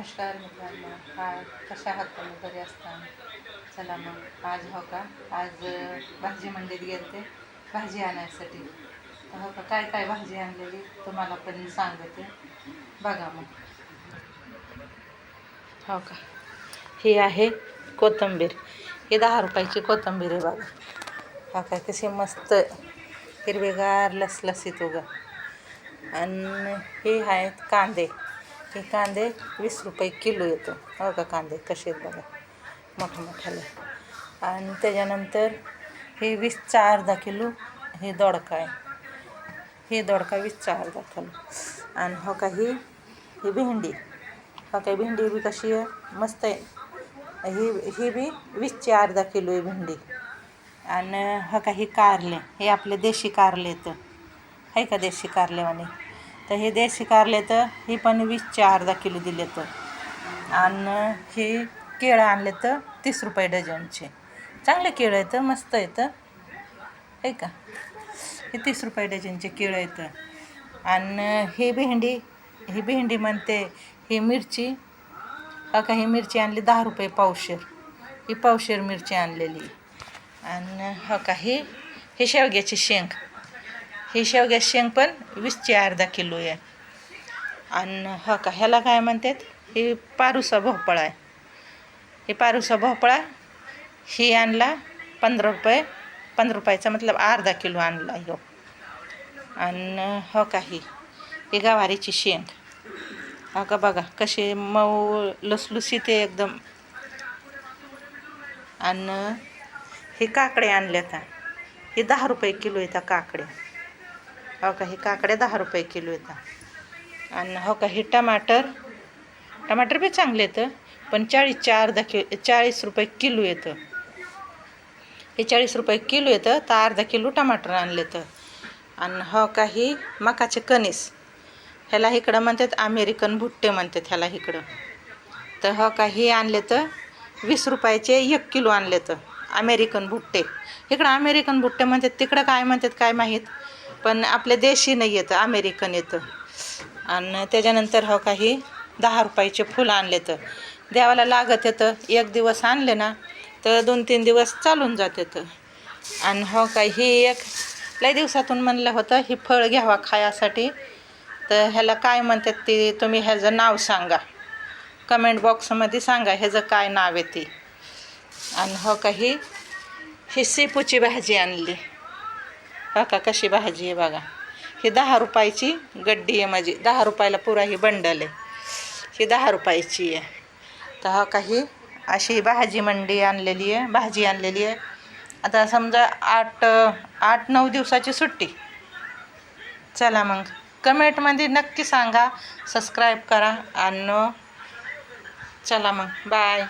नमस्कार मित्रांनो. काय कशा आहात तुम्ही? बरे असता? चला मग. आज हो का? आज भाजी मंडीत गेलते. भाजी आणायसाठी. हो का? काय काय भाजी आणलेली? तुम्हाला पण सांगते. बघा मग. हो का? ही आहे कोथिंबीर. ही दहा रुपयाची कोथिंबीर आहे बघा. हो काय कशी मस्त हिरवेगार लसलसीत उगा. आणि हे आहेत कांदे. हे कांदे वीस रुपये किलो येतो. हो का कांदे? कसे आहेत बघा. मोठ्या मोठ्याले आणि त्याच्यानंतर हे वीसचा अर्धा किलो हे दोडका आहे. हे दोडका वीसचा अर्धा किलो. आणि हो का ही ही भेंडी. हो का भेंडी बी कशी आहे? मस्त आहे. ही ही बी वीसची अर्धा किलो आहे भेंडी. आणि हो का ही कारले. हे आपले देशी कारले येतं आहे का देशी कारलेवाणी तर हे देशी कारले तर हे पण वीसचे अर्धा किलो दिले तर. आणि हे केळं आणले तर तीस रुपये डझनचे. चांगले केळं येतं मस्त येतं आहे का? हे तीस रुपये डझनचे केळं येतं आणि हे भेंडी ही भेंडी म्हणते ही मिरची. काका ही मिरची आणली दहा रुपये पावशेर. ही पावशेर मिरची आणलेली. आणि हा का ही हे शेवग्याची शेंग. हे शेवग्या शेंग पण वीसचे अर्धा किलो आहे. आणि ह का ह्याला काय म्हणतात? हे पारुसा भोपळा आहे. हे पारुसा भोपळा ही आणला पंधरा रुपये पंधरा रुपयाचा मतलब अर्धा किलो आणला ह्यो. आणि हो का ही गवारीची शेंग. हा का बघा कसे मऊ लसलुसी ते एकदम. आणि हे काकडे आणले आता हे दहा रुपये किलो येतात काकड्या हो का? हे काकड्या दहा रुपये किलो येतात आणि हो का हे टमाटर. टमाटर बी चांगले येतं पण चाळीसच्या अर्धा किलो चाळीस रुपये किलो येतं हे चाळीस रुपये किलो येतं तर अर्धा किलो टमाटर आणले तर आणि हो काही मकाचे कणीस. ह्याला इकडं म्हणतात अमेरिकन भुट्टे म्हणतात ह्याला इकडं. तर हो काही आणले तर वीस रुपयाचे एक किलो आणले तर अमेरिकन भुट्टे. इकडं अमेरिकन भुट्टे म्हणतात तिकडं काय म्हणतात काय माहीत? पण आपल्या देशी नाही येतं अमेरिकन येतं. आणि त्याच्यानंतर हो काही दहा रुपयाचे फुलं आणले तर देवाला लागत येतं एक दिवस आणले ना तर दोन तीन दिवस चालून जात येतं. आणि हो काय ही एक लय दिवसातून म्हणलं होतं ही फळ घ्यावा खायासाठी. तर ह्याला काय म्हणतात ते तुम्ही ह्याचं नाव सांगा. कमेंट बॉक्समध्ये सांगा ह्याचं काय नाव आहे ते. आणि हो काही ही ही भाजी आणली. हो का कशी भाजी आहे बघा. ही दहा रुपयाची गड्डी आहे माझी. दहा रुपयाला पुरा ही बंडल आहे. ही दहा रुपयाची आहे. तर हा काही अशी भाजी मंडी आणलेली आहे भाजी आणलेली आहे. आता समजा आठ आठ नऊ दिवसाची सुट्टी. चला मग कमेंटमध्ये नक्की सांगा. सबस्क्राईब करा आणि चला मग बाय